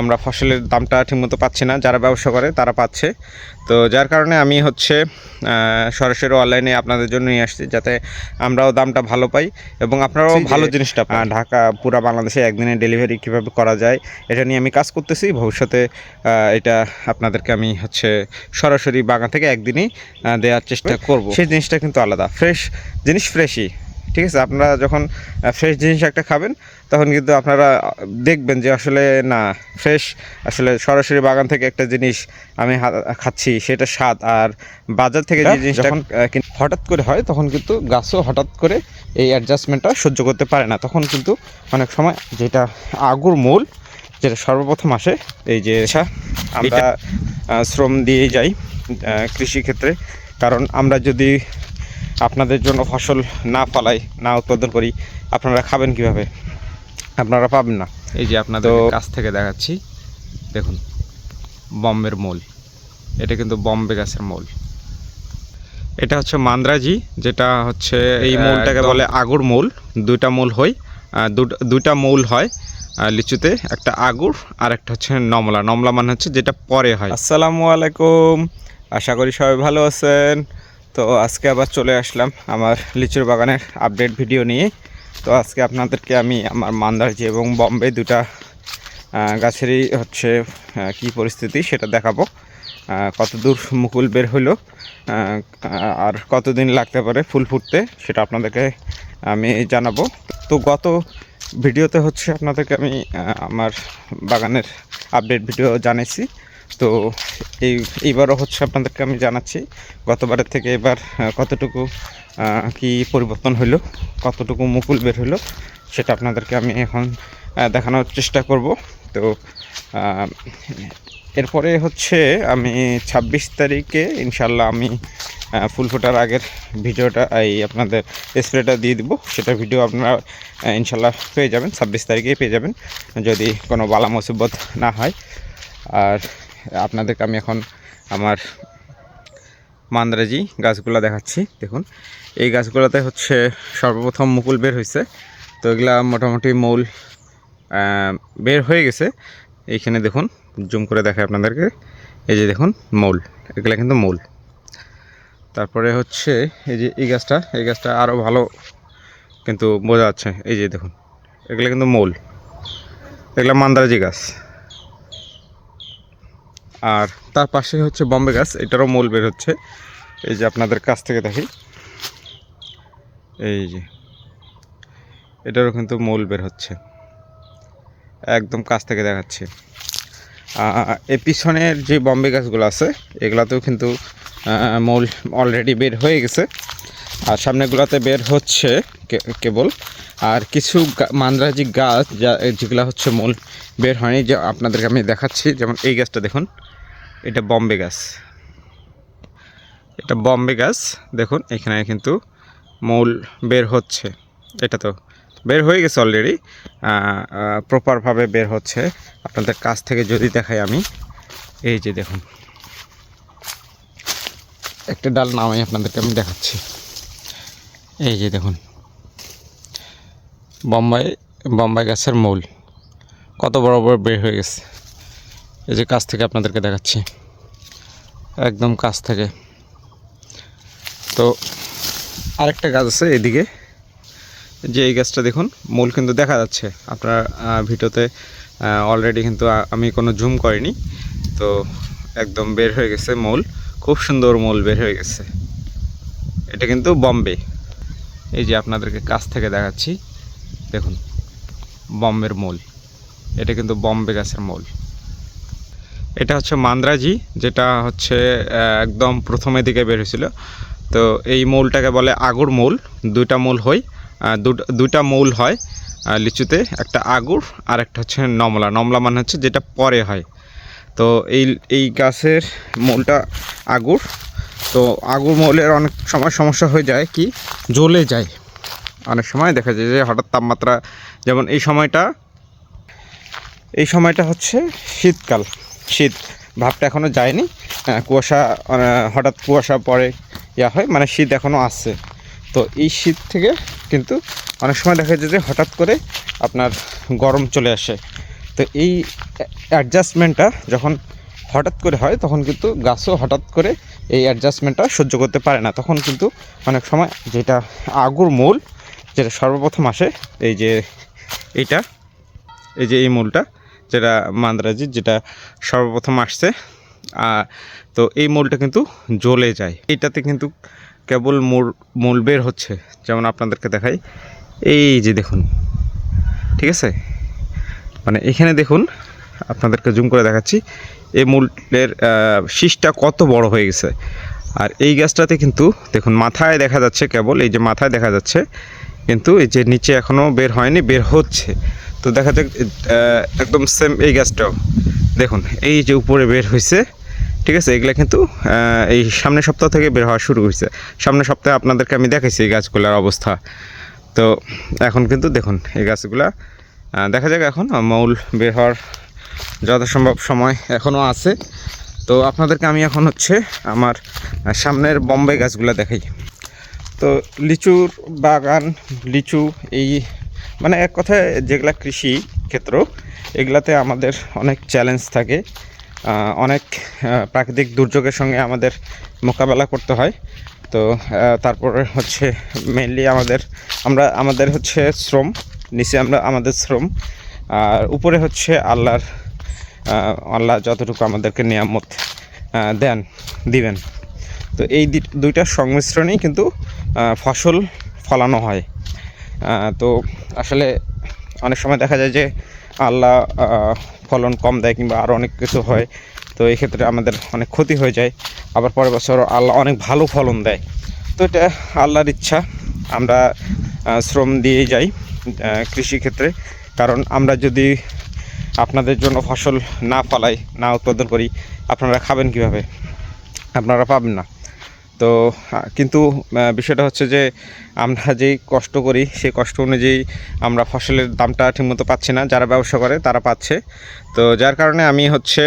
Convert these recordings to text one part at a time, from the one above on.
আমরা ফসলের দামটা ঠিকমতো পাচ্ছি না যারা ব্যবসা করে তারা পাচ্ছে। তো যার কারণে আমি হচ্ছে সরাসরি অনলাইনে আপনাদের জন্য নিয়ে আসছি যাতে আমরাও দামটা ভালো পাই এবং আপনারাও ভালো জিনিসটা পান। ঢাকা পুরা বাংলাদেশে একদিনে ডেলিভারি কীভাবে করা যায় এটা নিয়ে আমি কাজ করতেছি। ভবিষ্যতে এটা আপনাদেরকে আমি হচ্ছে সরাসরি বাগান থেকে একদিনই দেওয়ার চেষ্টা করব। সেই জিনিসটা কিন্তু আলাদা। ফ্রেশ জিনিস ফ্রেশই ঠিক আছে আপনারা যখন ফ্রেশ জিনিস একটা খাবেন তখন কিন্তু আপনারা দেখবেন যে আসলে না ফ্রেশ আসলে সরাসরি বাগান থেকে একটা জিনিস আমি খাচ্ছি সেটা স্বাদ। আর বাজার থেকে যে জিনিসটা যখন হঠাৎ করে হয় তখন কিন্তু গাছও হঠাৎ করে এই অ্যাডজাস্টমেন্টটা সহ্য করতে পারে না। তখন কিন্তু অনেক সময় যেটা আগুর মূল যেটা সর্বপ্রথম আসে এই যে আমরা শ্রম দিয়ে যাই কৃষিক্ষেত্রে কারণ আমরা যদি আপনাদের জন্য ফসল না ফলাই না উৎপাদন করি আপনারা খাবেন কীভাবে? আপনারা পাবেন না। এই যে আপনাদের কাছ থেকে দেখাচ্ছি দেখুন বম্বের মূল। এটা কিন্তু বম্বে গাছের মূল। এটা হচ্ছে মান্দ্রাজি যেটা হচ্ছে এই মূলটাকে বলে আগুর মূল। দুইটা মূল হয় দুইটা মূল হয় লিচুতে একটা আগুর আর একটা হচ্ছে নমলা। নমলা মানে হচ্ছে যেটা পরে হয়। আসসালামু আলাইকুম। আশা করি সবাই ভালো আছেন। তো আজকে আবার চলে আসলাম আমার লিচুর বাগানের আপডেট ভিডিও নিয়ে। তো আজকে আপনাদেরকে আমি আমার মান্দারজি এবং বম্বে দুটা গাছেরই হচ্ছে কি পরিস্থিতি সেটা দেখাবো। কতদূর মুকুল বের হলো আর কতদিন লাগতে পারে ফুল ফুটতে সেটা আপনাদেরকে আমি জানাব। তো গত ভিডিওতে হচ্ছে আপনাদেরকে আমি আমার বাগানের আপডেট ভিডিও জানিয়েছি তো এই, এইবারও হচ্ছে আপনাদেরকে আমি জানাচ্ছি গতবারের থেকে এবার কতটুকু কি পরিবর্তন হলো কতটুকু মুকুল বের হলো সেটা আপনাদেরকে আমি এখন দেখানোর চেষ্টা করব। তো এরপরে হচ্ছে আমি ছাব্বিশ তারিখে ইনশাল্লাহ আমি ফুল ফোটার আগের ভিডিওটা, এই আপনাদের স্প্রেটা দিয়ে দিব। সেটা ভিডিও আপনারা ইনশাল্লাহ পেয়ে যাবেন, ছাব্বিশ তারিখেই পেয়ে যাবেন, যদি কোনো বালা মুসিবত না হয়। আর আপনাদেরকে আমি এখন আমার মান্দ্রাজি গাছগুলো দেখাচ্ছি, দেখুন। এই গাছগুলোতে হচ্ছে সর্বপ্রথম মুকুল বের হয়েছে তো এগুলা মোটামুটি মূল বের হয়ে গেছে। এইখানে দেখুন, জুম করে দেখায় আপনাদেরকে। এই যে দেখুন, মূল। এগুলা কিন্তু মূল। তারপরে হচ্ছে এই যে এই গাছটা এই গাছটা আরও ভালো কিন্তু বোঝা যাচ্ছে। এই যে দেখুন, এগুলো কিন্তু মূল। এগুলো মান্দারাজি গাছ। আর তার পাশে হচ্ছে বম্বে গাছ, এটারও মূল বের হচ্ছে। এই যে আপনাদের কাছ থেকে দেখি। এই যে, এটারও কিন্তু মূল বের হচ্ছে। একদম কাছ থেকে দেখাচ্ছে। এর পিছনের যে বম্বে গাছগুলো আছে, এগুলাতেও কিন্তু মূল অলরেডি বের হয়ে গেছে। আর সামনেগুলোতে বের হচ্ছে কেবল। আর কিছু মান্দ্রাজি গাছ যা যেগুলো হচ্ছে মূল বের হয়নি, যে আপনাদেরকে আমি দেখাচ্ছি। যেমন এই গাছটা দেখুন, এটা বম্বে গাছ। এটা বম্বে গাছ, দেখুন, এখানে কিন্তু মূল বের হচ্ছে। এটা তো বের হয়ে গেছে অলরেডি প্রপারভাবে বের হচ্ছে। আপনাদের কাছ থেকে যদি দেখাই আমি, এই যে দেখুন। একটা ডাল নামাই আপনাদেরকে আমি দেখাচ্ছি। এই যে দেখুন। বম্বাই বম্বাই গাছের মূল। কত বড় বড় বের হয়ে গেছে। এই যে কাছ থেকে আপনাদেরকে দেখাচ্ছি। একদম কাছ থেকে। তো আরেকটা গাছ আছে এদিকে। যে এই গাছটা দেখুন, মূল কিন্তু দেখা যাচ্ছে। আপনার ভিডিওতে অলরেডি কিন্তু আমি কোনো জুম করিনি। তো একদম বের হয়ে গেছে মূল। খুব সুন্দর মূল বের হয়ে গেছে। এটা কিন্তু বম্বে। এই যে আপনাদেরকে কাছ থেকে দেখাচ্ছি, দেখুন, বম্বের মূল। এটা কিন্তু বম্বে গাছের মূল। এটা হচ্ছে মান্দ্রাজি, যেটা হচ্ছে একদম প্রথমের দিকে বের হয়েছিল। তো এই মূলটাকে বলে আগুর মূল। দুইটা মূল হয় দুইটা মূল হয় লিচুতে, একটা আগুর আর একটা হচ্ছে নমলা। নমলা মানে হচ্ছে যেটা পরে হয়। তো এই এই গাছের মূলটা আগুর তো আগুর মূলের অনেক সময় সমস্যা হয়ে যায় কি? জ্বলে যায়। অনেক সময় দেখা যায় যে হঠাৎ তাপমাত্রা যেমন এই সময়টা এই সময়টা হচ্ছে শীতকাল। শীত, ভাবটা এখনও যায়নি। কুয়াশা হঠাৎ কুয়াশা পরে ইয়া হয় মানে শীত এখনও আসছে তো এই শীত থেকে কিন্তু অনেক সময় দেখা যায় যে হঠাৎ করে আপনার গরম চলে আসে। তো এই অ্যাডজাস্টমেন্টটা যখন হঠাৎ করে হয়, তখন কিন্তু গাছও হঠাৎ করে এই অ্যাডজাস্টমেন্টটা সহ্য করতে পারে না। তখন কিন্তু অনেক সময় যেটা আগুর মূল, যেটা সর্বপ্রথম আসে, এই যে এইটা, এই যে এই মূলটা, যেটা মান্দ্রাজির যেটা সর্বপ্রথম আসছে তো এই মূলটা কিন্তু জ্বলে যায়। এইটাতে কিন্তু কেবল মূল মূল বের হচ্ছে, যেমন আপনাদেরকে দেখাই। এই যে দেখুন, ঠিক আছে? মানে এখানে দেখুন, আপনাদেরকে জুম করে দেখাচ্ছি। এই মূলের শীষটা কত বড় হয়ে গেছে। আর এই গাছটাতে কিন্তু দেখুন মাথায় দেখা যাচ্ছে কেবল, এই যে মাথায় দেখা যাচ্ছে, কিন্তু এই যে নিচে এখনও বের হয়নি, বের হচ্ছে। তো দেখা যাক একদম সেম এই গাছটাও। দেখুন, এই যে উপরে বের হয়েছে ঠিক আছে, এগুলা কিন্তু এই সামনের সপ্তাহ থেকে বের হওয়া শুরু হয়েছে সামনের সপ্তাহে আপনাদেরকে আমি দেখাইছি এই গাছগুলোর অবস্থা। তো এখন কিন্তু দেখুন, এই গাছগুলা দেখা যাক এখন মৌল বের হওয়ার যথাসম্ভব সময় এখনও আছে। তো আপনাদেরকে আমি এখন হচ্ছে আমার সামনের বম্বে গাছগুলো দেখাই। তো লিচুর বাগান, লিচু এই মানে এক কথায় যেগুলা কৃষি ক্ষেত্র, এগুলাতে আমাদের অনেক চ্যালেঞ্জ থাকে। অনেক প্রাকৃতিক দুর্যোগের সঙ্গে আমাদের মোকাবেলা করতে হয়। তো তারপরে হচ্ছে মেনলি আমাদের, আমরা, আমাদের হচ্ছে শ্রম, নিচে আমরা, আমাদের শ্রম। আর উপরে হচ্ছে আল্লাহর আল্লাহ যতটুকু আমাদেরকে নিয়ামত দেন, দিবেন। তো এই দুইটার সংমিশ্রণেই কিন্তু ফসল ফলানো হয়। তো আসলে অনেক সময় দেখা যায় যে আল্লাহ ফলন কম দেয় কিংবা আরও অনেক কিছু হয়, তো এই ক্ষেত্রে আমাদের অনেক ক্ষতি হয়ে যায়। আবার পরের বছর আল্লাহ অনেক ভালো ফলন দেয়। তো এটা আল্লাহর ইচ্ছা, আমরা শ্রম দিয়ে যাই কৃষিক্ষেত্রে কারণ আমরা যদি আপনাদের জন্য ফসল না ফলাই না উৎপাদন করি আপনারা খাবেন কীভাবে? আপনারা পাবেন না। তো কিন্তু বিষয়টা হচ্ছে যে, আমরা যেই কষ্ট করি, সেই কষ্ট অনুযায়ী আমরা ফসলের দামটা ঠিকমতো পাচ্ছি না, যারা ব্যবসা করে, তারা পাচ্ছে। তো, যার কারণে আমি হচ্ছে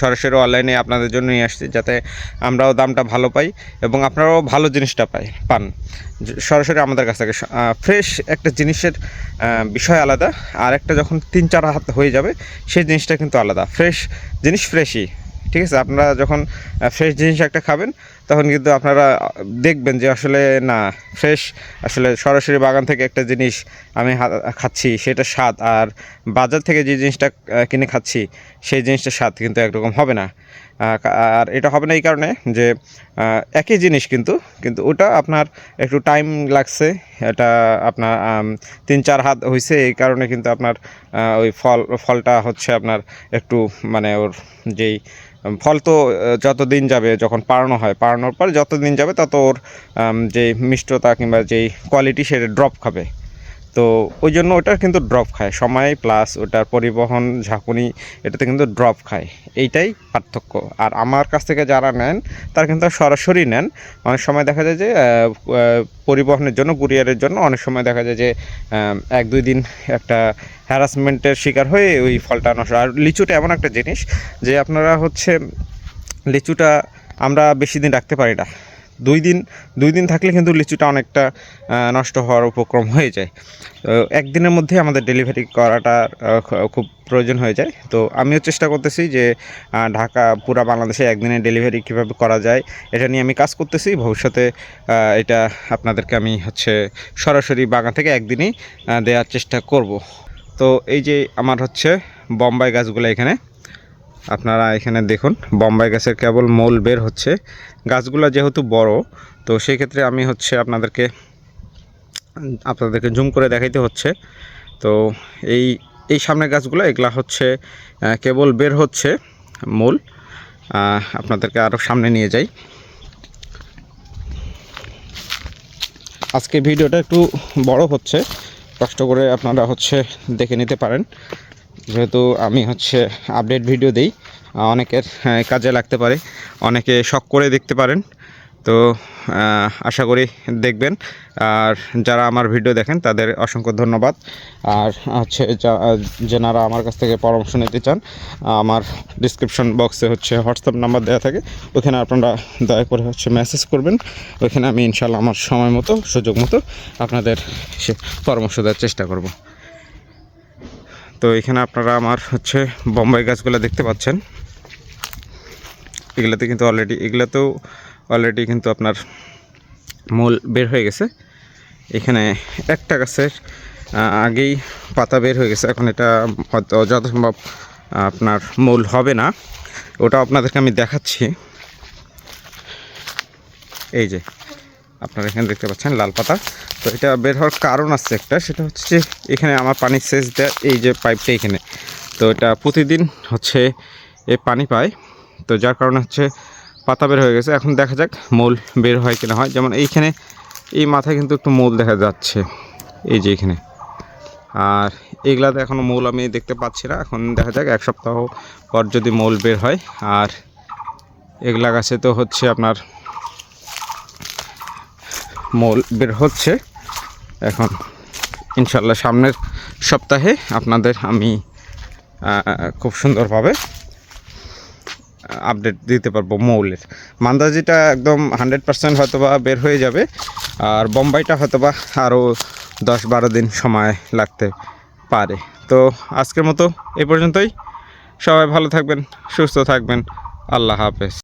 সরাসরি অনলাইনে আপনাদের জন্য নিয়ে আসছি, যাতে আমরাও দামটা ভালো পাই এবং আপনারাও ভালো জিনিসটা পাই, পান। সরাসরি আমাদের কাছ থেকে ফ্রেশ একটা জিনিসের বিষয় আলাদা, আর একটা যখন তিন, চার হাত হয়ে যাবে, সেই জিনিসটা কিন্তু আলাদা। ফ্রেশ জিনিস ফ্রেশই, ঠিক আছে? আপনারা যখন ফ্রেশ জিনিস একটা খাবেন তখন কিন্তু আপনারা দেখবেন যে আসলে না, ফ্রেশ আসলে সরাসরি বাগান থেকে একটা জিনিস আমি খাচ্ছি, সেটা স্বাদ। আর বাজার থেকে যে জিনিসটা কিনে খাচ্ছি, সেই জিনিসটার স্বাদ কিন্তু একরকম হবে না। আর এটা হবে না এই কারণে যে একই জিনিস কিন্তু কিন্তু ওটা আপনার একটু টাইম লাগছে, এটা আপনার তিন চার হাত হয়েছে এই কারণে কিন্তু আপনার ওই ফল, ফলটা হচ্ছে আপনার একটু মানে ওর যেই ফল তো যত দিন যাবে যখন পাড়ানো হয়, পাড়ানোর পর যত দিন যাবে তত ওর যে মিষ্টতা কিংবা যেই কোয়ালিটি সেটা ড্রপ খাবে। তো ওই জন্য ওটা কিন্তু ড্রপ খায়। সময় প্লাস ওটার পরিবহন, ঝাঁকুনি, এটাতে কিন্তু ড্রপ খায়। এইটাই পার্থক্য। আর আমার কাছ থেকে যারা নেন, তারা কিন্তু সরাসরি নেন। অনেক সময় দেখা যায় যে পরিবহনের জন্য, কুরিয়ারের জন্য অনেক সময় দেখা যায় যে এক, দুই দিন একটা হ্যারাসমেন্টের শিকার হয়ে ওই ফলটা নষ্ট আর লিচুটা এমন একটা জিনিস যে আপনারা হচ্ছে, লিচুটা আমরা বেশি দিন রাখতে পারি না। দুই দিন দুই দিন থাকলে কিন্তু লিচুটা অনেকটা নষ্ট হওয়ার উপক্রম হয়ে যায়। তো একদিনের মধ্যে আমাদের ডেলিভারি করাটা খুব প্রয়োজন হয়ে যায়। তো আমিও চেষ্টা করতেছি যে ঢাকা, পুরা বাংলাদেশে একদিনে ডেলিভারি কীভাবে করা যায়, এটা নিয়ে আমি কাজ করতেছি। ভবিষ্যতে এটা আপনাদেরকে আমি হচ্ছে সরাসরি বাগান থেকে একদিনই দেওয়ার চেষ্টা করব। তো এই যে আমার হচ্ছে বম্বাই গাছগুলো এখানে আপনারা এখানে দেখুন, বম্বাই গাছের কেবল মূল বের হচ্ছে। গাছগুলো যেহেতু বড়, তো সেই ক্ষেত্রে আমি হচ্ছে আপনাদেরকে আপনাদেরকে জুম করে দেখাইতে হচ্ছে। তো এই এই সামনের গাছগুলো, এগুলা হচ্ছে কেবল বের হচ্ছে মূল। আপনাদেরকে আরও সামনে নিয়ে যাই। আজকে ভিডিওটা একটু বড় হচ্ছে, কষ্ট করে আপনারা হচ্ছে দেখে নিতে পারেন। যেহেতু আমি হচ্ছে আপডেট ভিডিও দিই অনেকের কাজে লাগতে পারে। অনেকে শখ করে দেখতে পারেন। তো আশা করি দেখবেন। আর যারা আমার ভিডিও দেখেন, তাদের অসংখ্য ধন্যবাদ। আর হচ্ছে যেনারা আমার কাছ থেকে পরামর্শ নিতে চান, আমার ডিসক্রিপশন বক্সে হচ্ছে হোয়াটসঅ্যাপ নাম্বার দেওয়া থাকে। ওখানে আপনারা দয়া করে হচ্ছে মেসেজ করবেন। ওইখানে আমি ইনশাল্লাহ আমার সময় মতো, সুযোগ মতো আপনাদের সে পরামর্শ দেওয়ার চেষ্টা করব। তো এখানে আপনারা আমার হচ্ছে বোম্বাই গাছগুলো দেখতে পাচ্ছেন। এগুলোতে কিন্তু অলরেডি এগুলোতেও অলরেডি কিন্তু আপনার মূল বের হয়ে গেছে। এখানে একটা গাছের আগেই পাতা বের হয়ে গেছে। এখন এটা হয়তো যথাসম্ভব আপনার মূল হবে না। ওটা আপনাদেরকে আমি দেখাচ্ছি। এই যে আপনারা এখানে দেখতে পাচ্ছেন লাল পাতা। তো এটা বের হওয়ার কারণ আছে একটা, সেটা হচ্ছে যে এখানে আমার পানি সেচ দেয় এই যে পাইপটা এখানে। তো এটা প্রতিদিন হচ্ছে এ পানি পায়। তো যার কারণে হচ্ছে পাতা বের হয়ে গেছে। এখন দেখা যাক মূল বের হয় কিনা হয়। যেমন এইখানে এই মাথায় কিন্তু একটু মূল দেখা যাচ্ছে, এই যে এখানে। আর এগুলাতে এখনও মূল আমি দেখতে পাচ্ছি না। এখন দেখা যাক, এক সপ্তাহ পর যদি মূল বের হয়। আর এগুলা গাছে তো হচ্ছে আপনার মূল বের হচ্ছে। এখন ইনশাল্লাহ সামনের সপ্তাহে আপনাদের আমি খুব সুন্দরভাবে আপডেট দিতে পারব মৌলের। মান্দাজিটা একদম হান্ড্রেড পার্সেন্ট হয়তো বা বের হয়ে যাবে, আর বোম্বাইটা হয়তো বা আরও দশ বারো দিন সময় লাগতে পারে। তো আজকের মতো এই পর্যন্তই। সবাই ভালো থাকবেন, সুস্থ থাকবেন। আল্লাহ হাফেজ।